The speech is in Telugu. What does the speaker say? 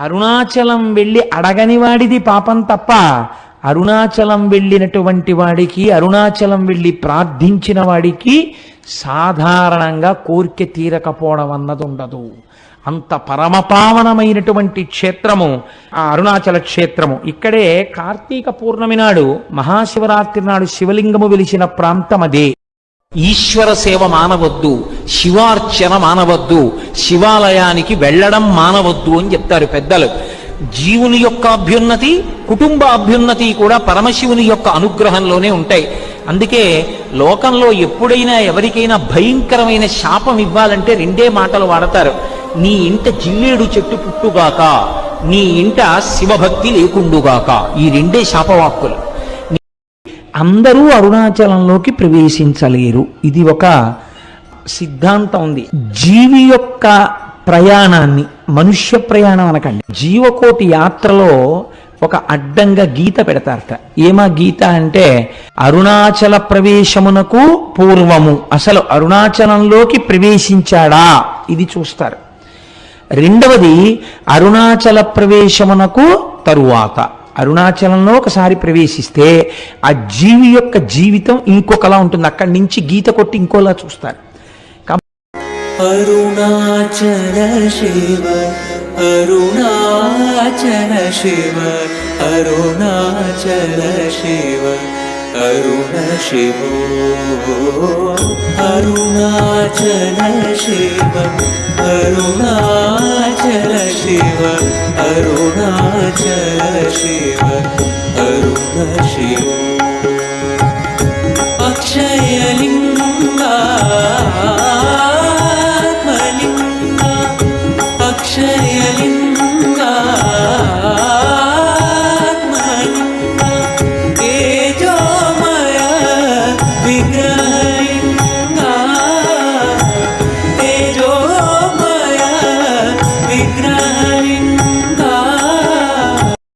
అరుణాచలం వెళ్ళి అడగని వాడిది పాపం తప్ప అరుణాచలం వెళ్ళినటువంటి వాడికి అరుణాచలం వెళ్ళి ప్రార్థించిన వాడికి సాధారణంగా కోరిక తీరకపోవడం అన్నది ఉండదు అంత పరమపావనమైనటువంటి క్షేత్రము ఆ అరుణాచల క్షేత్రము. ఇక్కడే కార్తీక పూర్ణమి నాడు మహాశివరాత్రి నాడు శివలింగము వెలిసిన ప్రాంతం అదే ఈశ్వర సేవ మానవద్దు శివార్చన మానవద్దు శివాలయానికి వెళ్ళడం మానవద్దు అని చెప్తారు పెద్దలు. జీవుని యొక్క అభ్యున్నతి కుటుంబ అభ్యున్నతి కూడా పరమశివుని యొక్క అనుగ్రహంలోనే ఉంటాయి. అందుకే లోకంలో ఎప్పుడైనా ఎవరికైనా భయంకరమైన శాపం ఇవ్వాలంటే రెండే మాటలు వాడతారు. నీ ఇంట జిల్లేడు చెట్టు పుట్టుగాక నీ ఇంట శివభక్తి లేకుండుగాక. ఈ రెండే శాపవాక్కులు. అందరూ అరుణాచలంలోకి ప్రవేశించలేరు. ఇది ఒక సిద్ధాంతం ఉంది. జీవి యొక్క ప్రయాణాన్ని మనుష్య ప్రయాణం అనకండి. జీవకోటి యాత్రలో ఒక అడ్డంగా గీత పెడతారట. ఏమా గీత అంటే అరుణాచల ప్రవేశమునకు పూర్వము. అసలు అరుణాచలంలోకి ప్రవేశించాడా? ఇది చూస్తారు. రెండవది అరుణాచల ప్రవేశమునకు తరువాత. అరుణాచలంలో ఒకసారి ప్రవేశిస్తే ఆ జీవి యొక్క జీవితం ఇంకొకలా ఉంటుంది. అక్కడి నుంచి గీత కొట్టి ఇంకోలా చూస్తారు. అరుణాచల శివ అరుణాచల శివ అరుణాచల శివ అరుణ అరుణాచల శివ అరుణా शिव अरुणाचल शिव। growing